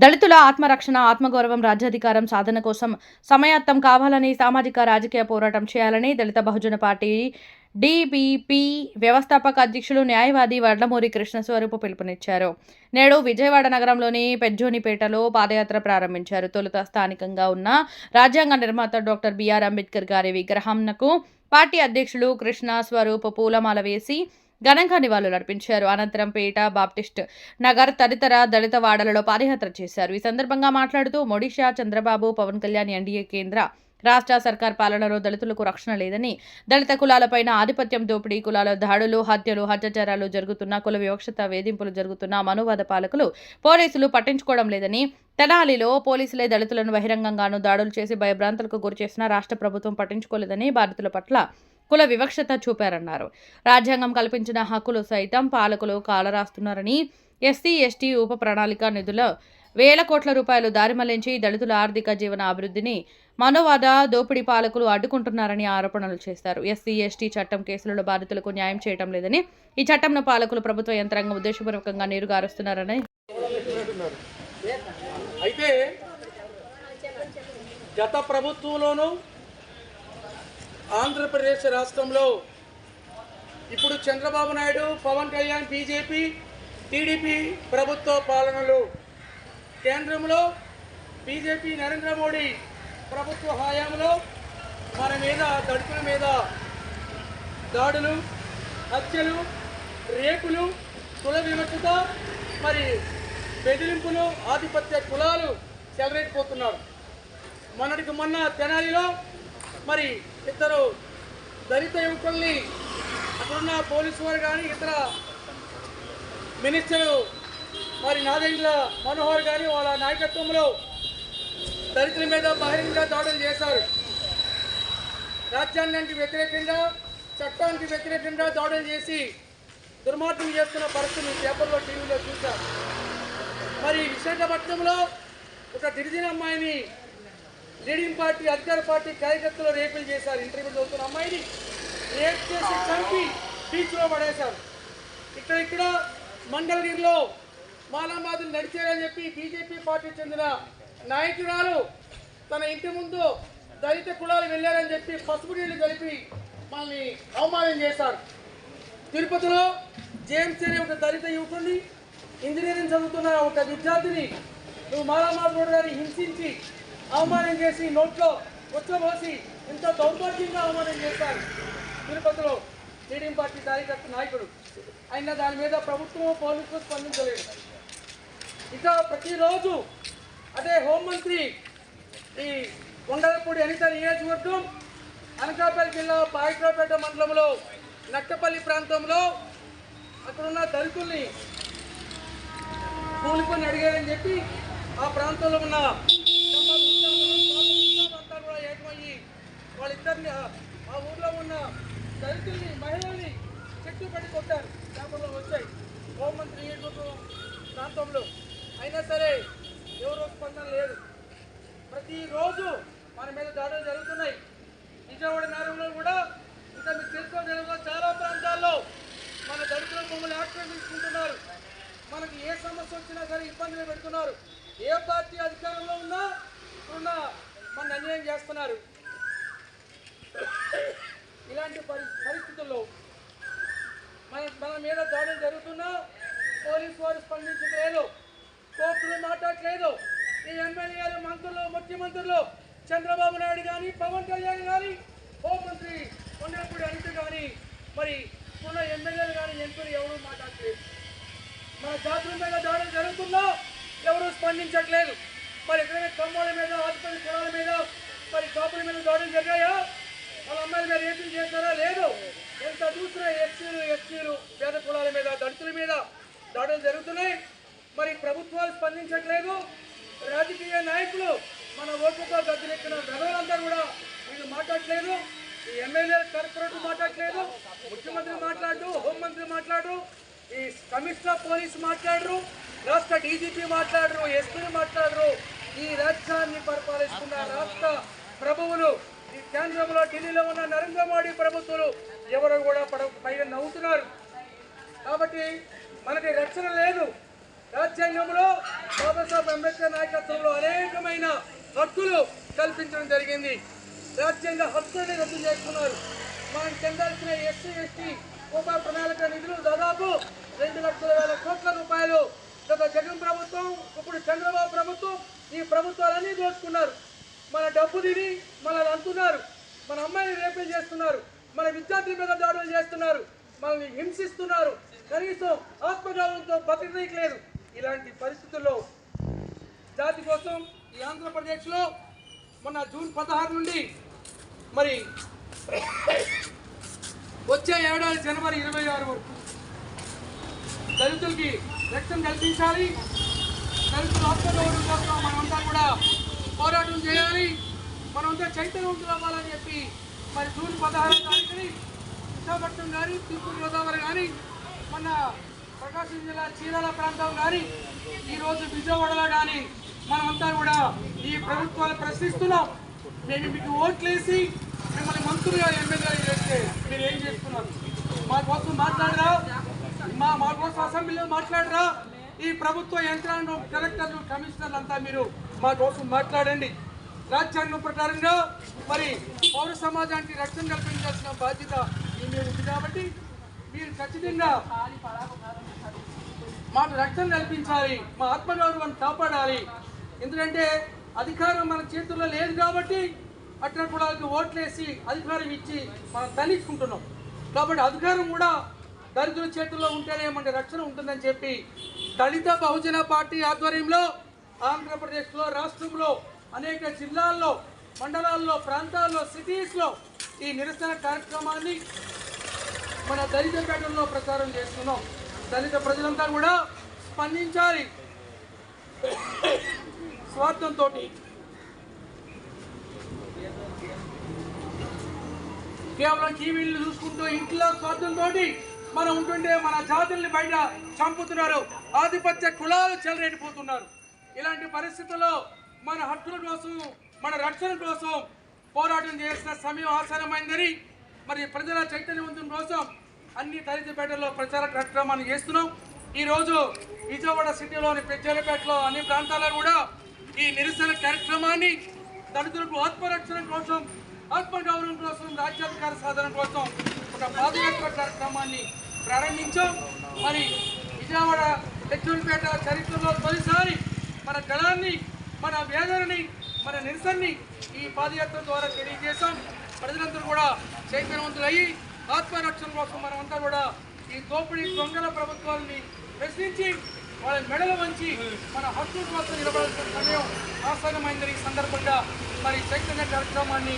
దళితుల ఆత్మరక్షణ ఆత్మగౌరవం రాజ్యాధికారం సాధన కోసం సమయాత్తం కావాలని సామాజిక రాజకీయ పోరాటం చేయాలని దళిత బహుజన పార్టీ డిబిపి వ్యవస్థాపక అధ్యక్షులు న్యాయవాది వడ్లమూరి కృష్ణస్వరూపు పిలుపునిచ్చారు. నేడు విజయవాడ నగరంలోని పెజ్జోనిపేటలో పాదయాత్ర ప్రారంభించారు. తొలుత స్థానికంగా ఉన్న రాజ్యాంగ నిర్మాత డాక్టర్ బిఆర్ అంబేద్కర్ గారి విగ్రహంనకు పార్టీ అధ్యక్షులు కృష్ణ స్వరూప్ పూలమాల వేసి ఘనంగా నివాళులర్పించారు అనంతరం పేట బాప్టిస్ట్ నగర్ తదితర దళిత వాడలలో పాదయాత్ర చేశారు. ఈ సందర్భంగా మాట్లాడుతూ ఒడిషా చంద్రబాబు పవన్ కళ్యాణ్ ఎన్డీఏ కేంద్ర రాష్ట్ర సర్కార్ పాలనలో దళితులకు రక్షణ లేదని దళిత కులాలపైన ఆధిపత్యం దోపిడీ కులాల దాడులు హత్యలు అత్యాచారాలు జరుగుతున్న కుల వివక్షత వేధింపులు జరుగుతున్న మనువాద పాలకులు పోలీసులు పట్టించుకోవడం లేదని తెనాలిలో పోలీసులే దళితులను బహిరంగంగాను దాడులు చేసి భయభ్రాంతులకు గురి చేసిన రాష్ట్ర ప్రభుత్వం పట్టించుకోలేదని బాధితుల పట్ల కుల వివక్షత చూపారన్నారు. రాజ్యాంగం కల్పించిన హక్కులు సైతం పాలకులు కాలరాస్తున్నారని ఎస్సీ ఎస్టీ ఉప ప్రణాళిక నిధుల వేల కోట్ల రూపాయలు దారిమళ్ళించి దళితుల ఆర్థిక జీవన అభివృద్ధిని మనోవాద దోపిడీ పాలకులు అడ్డుకుంటున్నారని ఆరోపణలు చేశారు ఎస్సీ ఎస్టీ చట్టం కేసులలో బాధితులకు న్యాయం చేయటం లేదని ఈ చట్టంను పాలకులు ప్రభుత్వ యంత్రాంగం ఉద్దేశపూర్వకంగా నీరుగారుస్తున్నారని అయితే గత ప్రభుత్వంలోనూ ఆంధ్రప్రదేశ్ రాష్ట్రంలో ఇప్పుడు చంద్రబాబు నాయుడు పవన్ కళ్యాణ్ బీజేపీ టీడీపీ ప్రభుత్వ పాలనలో కేంద్రంలో బీజేపీ నరేంద్ర మోడీ ప్రభుత్వ హయాంలో మన మీద దడుపుల మీద దాడులు హత్యలు రేపులు కుల వివక్షత మరి బెదిరింపులు ఆధిపత్య కులాలు చెలరేగిపోతున్నారు. మొన్నటికి మొన్న తెనాలిలో మరి ఇద్దరు దళిత యువకుల్ని అక్కడున్న పోలీసు వారు కానీ ఇతర మినిస్టరు మరి నాదెండ్ల మనోహర్ గారి వాళ్ళ నాయకత్వంలో దళితుల మీద బహిరంగ దాడులు చేశారు. రాజ్యాంగానికి వ్యతిరేకంగా చట్టానికి వ్యతిరేకంగా దాడులు చేసి దుర్మార్గం చేస్తున్న పరిస్థితులు పేపర్లో టీవీలో చూశారు మరి విశాఖపట్నంలో ఒక గిరిజన అమ్మాయిని లీడింగ్ పార్టీ అధికార పార్టీ కార్యకర్తలు రేపులు చేశారు. ఇంటర్వ్యూ చదువుతున్న అమ్మాయిని రేప్ చేసి చంపి బీచ్లో పడేశారు. ఇక్కడ ఇక్కడ మంగళగిరిలో మాలామాదులు నడిచారని చెప్పి బీజేపీ పార్టీ చెందిన నాయకురాలు తన ఇంటి ముందు దళిత కులాలు వెళ్ళారని చెప్పి పసుపు నీళ్ళు కలిపి మనల్ని అవమానం చేశారు. తిరుపతిలో జేమ్స్ అనే ఒక దళిత యువకుడిని ఇంజనీరింగ్ చదువుతున్న ఒక విద్యార్థిని నువ్వు మాలామాదు గారిని హింసించి అవమానం చేసి నోట్లో వచ్చబోసి ఎంతో దౌర్భాగ్యంగా అవమానం చేశారు తిరుపతిలో టీడీఎం పార్టీ కార్యకర్త నాయకుడు. అయినా దాని మీద ప్రభుత్వం పోలీసులు స్పందించలేదు. ఇక ప్రతిరోజు అదే హోంమంత్రి ఈ కొండలపూడి అనిత నియోజకవర్గం అనకాపల్లి జిల్లా పాయిట్రాపేట మండలంలో నక్కపల్లి ప్రాంతంలో అక్కడున్న దళితుల్ని కూలికొని అడిగారని చెప్పి ఆ ప్రాంతంలో ఉన్న అంతా కూడా ఏకమయ్యి వాళ్ళిద్దరిని ఆ- ఊర్లో ఉన్న దళితుల్ని మహిళల్ని చెట్టు పడి కొట్టారు. పేపర్లో వచ్చాయి. హోంమంత్రి నియోజకవర్గం ప్రాంతంలో అయినా సరే ఎవరో స్పందన లేదు ప్రతిరోజు మన మీద దాడులు జరుగుతున్నాయి విజయవాడ నగరంలో కూడా ఇంకా మీకు తెలుసుకో తెలుగు చాలా ప్రాంతాల్లో మన దళితుల మమ్మల్ని ఆక్రమించుకుంటున్నారు మనకి ఏ సమస్య వచ్చినా సరే ఇబ్బందులు పెడుతున్నారు ఏ పార్టీ అధికారంలో ఉన్నా ఉన్న మన అన్యాయం చేస్తున్నారు ఇలాంటి పరి పరిస్థితుల్లో మన మన మీద దాడులు జరుగుతున్నా పోలీసు వారు స్పందించలేదు కోర్టులు మాట్లాడలేదు ఈ ఎమ్మెల్యేలు మంత్రులు ముఖ్యమంత్రులు చంద్రబాబు నాయుడు కానీ పవన్ కళ్యాణ్ కానీ హోంమంత్రి కొండలపూడి అనిత కానీ మరి ఉన్న ఎమ్మెల్యేలు కానీ ఎంపీలు ఎవరు మాట్లాడలేదు మన జాతుల మీద దాడులు జరుగుతున్నా ఎవరు స్పందించట్లేదు. మరి ఎక్కడైనా కమ్మోళ్ళ మీద ఆసుపత్రి కులాల మీద మరి కాపుల మీద దాడులు జరిగాయా? వాళ్ళ అమ్మాయిల మీద రేపులు చేస్తారా లేదు. ఎంత చూసినా ఎస్సీలు ఎస్టీలు పేద కులాల మీద దళితుల మీద దాడులు జరుగుతున్నాయి. మరి ప్రభుత్వాలు స్పందించట్లేదు. రాజకీయ నాయకులు మన ఓటుతో గద్దెలెక్కిన వెధవలందరూ కూడా వీళ్ళు మాట్లాడట్లేదు. ఈ ఎమ్మెల్యే కార్పొరేటర్ మాట్లాడట్లేదు. ముఖ్యమంత్రి మాట్లాడు హోంమంత్రి మాట్లాడు ఈ కమిషనర్ పోలీస్ మాట్లాడరు రాష్ట్ర డీజీపీ మాట్లాడరు ఎస్పీలు మాట్లాడరు. ఈ రాజ్యాన్ని పరిపాలిస్తున్న రాష్ట్ర ప్రభువులు కేంద్రంలో ఢిల్లీలో ఉన్న నరేంద్ర మోడీ ప్రభుత్వాలు ఎవరు కూడా పడ పైగా నవ్వుతున్నారు. కాబట్టి మనకి రక్షణ లేదు. రాజ్యాంగంలో బాబాసాహెబ్ అంబేద్కర్ నాయకత్వంలో అనేకమైన హక్కులు కల్పించడం జరిగింది. రాజ్యాంగ హక్కుల్ని రద్దు చేస్తున్నారు. మనం చెందాల్సిన ఎస్సీ ఎస్టీ ఉప ప్రణాళిక నిధులు దాదాపు రెండు లక్షల వేల కోట్ల రూపాయలు గత జగన్ ప్రభుత్వం ఇప్పుడు చంద్రబాబు ప్రభుత్వం ఈ ప్రభుత్వాలన్నీ దోచుకున్నారు. మన డబ్బు తిని మనల్ని అంటున్నారు. మన అమ్మాయిని రేపే చేస్తున్నారు. మన విద్యార్థుల మీద దాడులు చేస్తున్నారు. మనల్ని హింసిస్తున్నారు. కనీసం ఆత్మగౌరవంతో బతకలేదు ఇలాంటి పరిస్థితుల్లో జాతి కోసం ఈ ఆంధ్రప్రదేశ్లో మొన్న జూన్ పదహారు నుండి మరి వచ్చే ఏడాది జనవరి ఇరవై ఆరు వరకు దళితులకి రక్షణ కల్పించాలి. దళితులు ఆత్మగౌరవం కోసం మనమంతా కూడా పోరాటం చేయాలి. మనమంతా చైతన్యవంతులు అవ్వాలని చెప్పి మరి జూన్ పదహారు తారీఖుని విశాఖపట్నం కానీ తూర్పు గోదావరి కానీ మన ప్రకాశం జిల్లా చీరాల ప్రాంతం కానీ ఈరోజు విజయవాడలో కానీ మనమంతా కూడా ఈ ప్రభుత్వాలు ప్రశ్నిస్తున్నాం. మేము మీకు ఓట్లేసి మిమ్మల్ని మంత్రులుగా ఎమ్మెల్యేగా చేస్తే మీరు ఏం చేస్తున్నారు? మా కోసం మాట్లాడరా? మా మా కోసం అసెంబ్లీలో మాట్లాడరా? ఈ ప్రభుత్వ యంత్రాంగం కలెక్టర్లు కమిషనర్లు అంతా మీరు మా కోసం మాట్లాడండి. రాజ్యాంగం ప్రకారంగా మరి పౌర సమాజానికి రక్షణ కల్పించాల్సిన బాధ్యత మీ ఉంది కాబట్టి మీరు ఖచ్చితంగా మాకు రక్షణ కల్పించాలి మా ఆత్మగౌరవాన్ని కాపాడాలి. ఎందుకంటే అధికారం మన చేతుల్లో లేదు కాబట్టి అట్లా కూడా ఓట్లేసి అధికారం ఇచ్చి మనం తల్లించుకుంటున్నాం. కాబట్టి అధికారం కూడా దళితుల చేతుల్లో ఉంటేనే మనకి రక్షణ ఉంటుందని చెప్పి దళిత బహుజన పార్టీ ఆధ్వర్యంలో ఆంధ్రప్రదేశ్లో రాష్ట్రంలో అనేక జిల్లాల్లో మండలాల్లో ప్రాంతాల్లో సిటీస్లో ఈ నిరసన కార్యక్రమాన్ని మన దళిత పేటల్లో ప్రచారం చేస్తున్నాం. దళిత ప్రజలంతా కూడా స్పందించాలి. స్వార్థంతో. కేవలం టీవీలు చూసుకుంటూ ఇంట్లో స్వార్థంతో మనం ఉంటుంటే మన జాతుల్ని బయట చంపుతున్నారు. ఆధిపత్య కులాలు చెలరేటిపోతున్నారు ఇలాంటి పరిస్థితుల్లో మన హక్కుల కోసం మన రక్షణ కోసం పోరాటం చేసిన సమయం ఆసరమైందని మరి ప్రజల చైతన్యవంతం కోసం అన్ని తరిచిపేటలో ప్రచార కార్యక్రమాన్ని చేస్తున్నాం. ఈరోజు విజయవాడ సిటీలోని పెద్దలపేటలో అన్ని ప్రాంతాల్లో కూడా ఈ నిరసన కార్యక్రమాన్ని దళితులకు ఆత్మరక్షణ కోసం ఆత్మగౌరవం కోసం రాజ్యాధికార సాధన కోసం ఒక పాదయాత్ర కార్యక్రమాన్ని ప్రారంభించాం. మరి విజయవాడ పెద్దలపేట చరిత్రలో తొలిసారి మన గళాన్ని మన వేదనని మన నిరసనని ఈ పాదయాత్ర ద్వారా తెలియజేశాం. ప్రజలందరూ కూడా చైతన్యవంతులయ్యి ఆత్మరక్షణ కోసం మనమంతా కూడా ఈ దోపిడీ దొంగల ప్రభుత్వాలని ప్రశ్నించి వాళ్ళ మెడలు వంచి మన హక్కుల కోసం నిలబడాల్సిన సమయం ఆసన్నమైందని ఈ సందర్భంగా మరి చైతన్య కార్యక్రమాన్ని